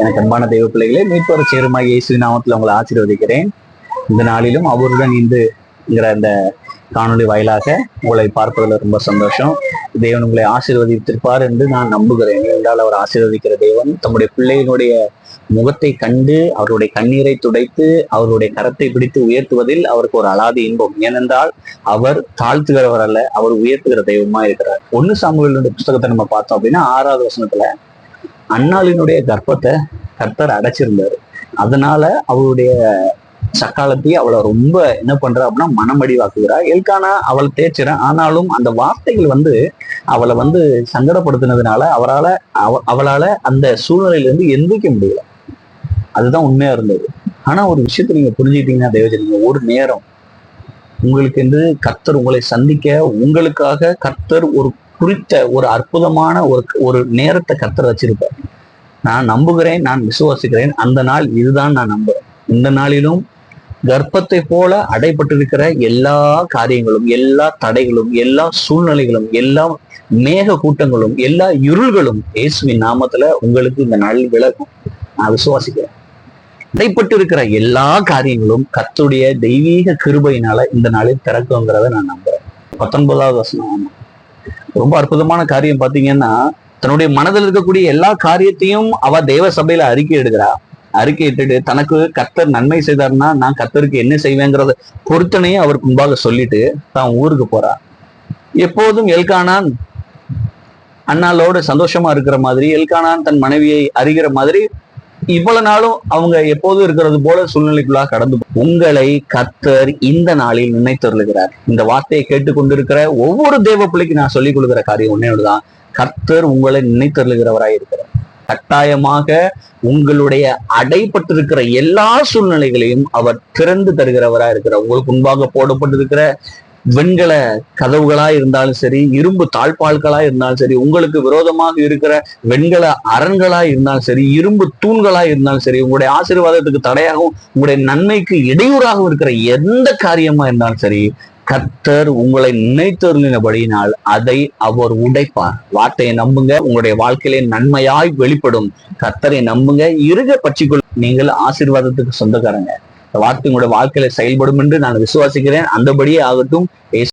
எனக்கு அன்பான தெய்வ பிள்ளைகளே மீட்பர் சேருமா இயேசு நாமத்தில் உங்களை ஆசீர்வதிக்கிறேன். இந்த நாளிலும் அவருடன் இந்துங்கிற அந்த காணொளி வாயிலாக உங்களை பார்ப்பதில் ரொம்ப சந்தோஷம். தேவன் உங்களை ஆசீர்வதித்திருப்பார் என்று நான் நம்புகிறேன். என்றால் அவர் ஆசீர்வதிக்கிற தேவன் தம்முடைய பிள்ளையினுடைய முகத்தை கண்டு அவருடைய கண்ணீரை துடைத்து அவருடைய கரத்தை பிடித்து உயர்த்துவதில் அவருக்கு ஒரு அலாதி இன்பம். ஏனென்றால் அவர் தாழ்த்துகிறவர் அல்ல அவர் உயர்த்துகிற தெய்வமா இருக்கிறார். ஒன்னு சாமுவேலுடைய புஸ்தகத்தை நம்ம பார்த்தோம் அப்படின்னா ஆறாவது வசனத்துல அன்னாளினுடைய கர்ப்பத்தை கர்த்தர் அடைச்சிருந்தாரு. அதனால அவருடைய சக்காலத்தையே அவளை ரொம்ப என்ன பண்றா அப்படின்னா மனமடிவாக்குகிறா. எல்கானா அவளை தேய்ச்சிறான் ஆனாலும் அந்த வார்த்தைகள் வந்து அவளை வந்து சங்கடப்படுத்தினதுனால அவரால அவ அவளால அந்த சூழ்நிலையில இருந்து எந்திரிக்க முடியல. அதுதான் உண்மையா இருந்தது. ஆனா ஒரு விஷயத்த நீங்க புரிஞ்சுக்கிட்டீங்கன்னா தேவஜனிங்க ஒரு நேரம் உங்களுக்கு என்று கர்த்தர் உங்களை சந்திக்க உங்களுக்காக கர்த்தர் ஒரு குறித்த ஒரு அற்புதமான ஒரு ஒரு நேரத்தை கத்தர் வச்சிருப்பார். நான் நம்புகிறேன் நான் விசுவாசிக்கிறேன். அந்த நாள் இதுதான் நான் நம்புறேன். இந்த நாளிலும் கர்ப்பத்தை போல அடைப்பட்டிருக்கிற எல்லா காரியங்களும் எல்லா தடைகளும் எல்லா சூழ்நிலைகளும் எல்லா மேக கூட்டங்களும் எல்லா இருள்களும் இயேசுவின் நாமத்துல உங்களுக்கு இந்த நாள் விளக்கும் நான் விசுவாசிக்கிறேன். அடைப்பட்டு இருக்கிற எல்லா காரியங்களும் கத்துடைய தெய்வீக கிருபையினால இந்த நாளில் திறக்குங்கிறத நான் நம்புறேன். பத்தொன்பதாவது வசனம். ஆமா. ரொம்ப அற்புதமான காரியம் பாத்தீங்கன்னா தன்னுடைய மனதில் இருக்கக்கூடிய எல்லா காரியத்தையும் அவ தேவ சபையில அறிக்கை எடுக்கிறா. அறிக்கை இட்டுட்டு தனக்கு கர்த்தர் நன்மை செய்தார்னா நான் கத்தருக்கு என்ன செய்வேங்கிறத பொருத்தனையும் அவருக்கு முன்பாக சொல்லிட்டு தான் ஊருக்கு போறா. எப்போதும் எல்கானான் அண்ணாலோடு சந்தோஷமா இருக்கிற மாதிரி எல்கானான் தன் மனைவியை அறிகிற மாதிரி இவ்வளவு நாளும் அவங்க எப்போதும் இருக்கிறது போல சூழ்நிலைக்குள்ளாக கடந்து போ- உங்களை கர்த்தர் இந்த நாளில் நினைத்தருளுகிறார். இந்த வார்த்தையை கேட்டுக்கொண்டிருக்கிற ஒவ்வொரு தேவ பிள்ளைக்கு நான் சொல்லிக் கொடுக்கிற காரியம் ஒன்னே ஒண்ணுதான். கர்த்தர் உங்களை நினைத்தருளுகிறவராய் இருக்கிறார். கட்டாயமாக உங்களுடைய அடைப்பட்டிருக்கிற எல்லா சூழ்நிலைகளையும் அவர் திறந்து தருகிறவரா இருக்கிறார். உங்களுக்கு முன்பாக போடப்பட்டிருக்கிற வெண்கல கதவுகளா இருந்தாலும் சரி இரும்பு தாழ்பால்களா இருந்தாலும் சரி உங்களுக்கு விரோதமாக இருக்கிற வெண்கல அரண்களா இருந்தாலும் சரி இரும்பு தூண்களா இருந்தாலும் சரி உங்களுடைய ஆசீர்வாதத்துக்கு தடையாகவும் உங்களுடைய நன்மைக்கு இடையூறாகவும் இருக்கிற எந்த காரியமா இருந்தாலும் சரி கர்த்தர் உங்களை நினைத்தருளினபடியினால் அதை அவர் உடைப்பார். வார்த்தையை நம்புங்க உங்களுடைய வாழ்க்கையிலே நன்மையாய் வெளிப்படும். கர்த்தரை நம்புங்க இருக பட்சிக்குள் நீங்கள் ஆசீர்வாதத்துக்கு சொந்தக்காரங்க. வார்த்தை உங்களுடைய வாழ்க்கையில செயல்படும் என்று நான் விசுவாசிக்கிறேன். அந்தபடியே ஆகட்டும்.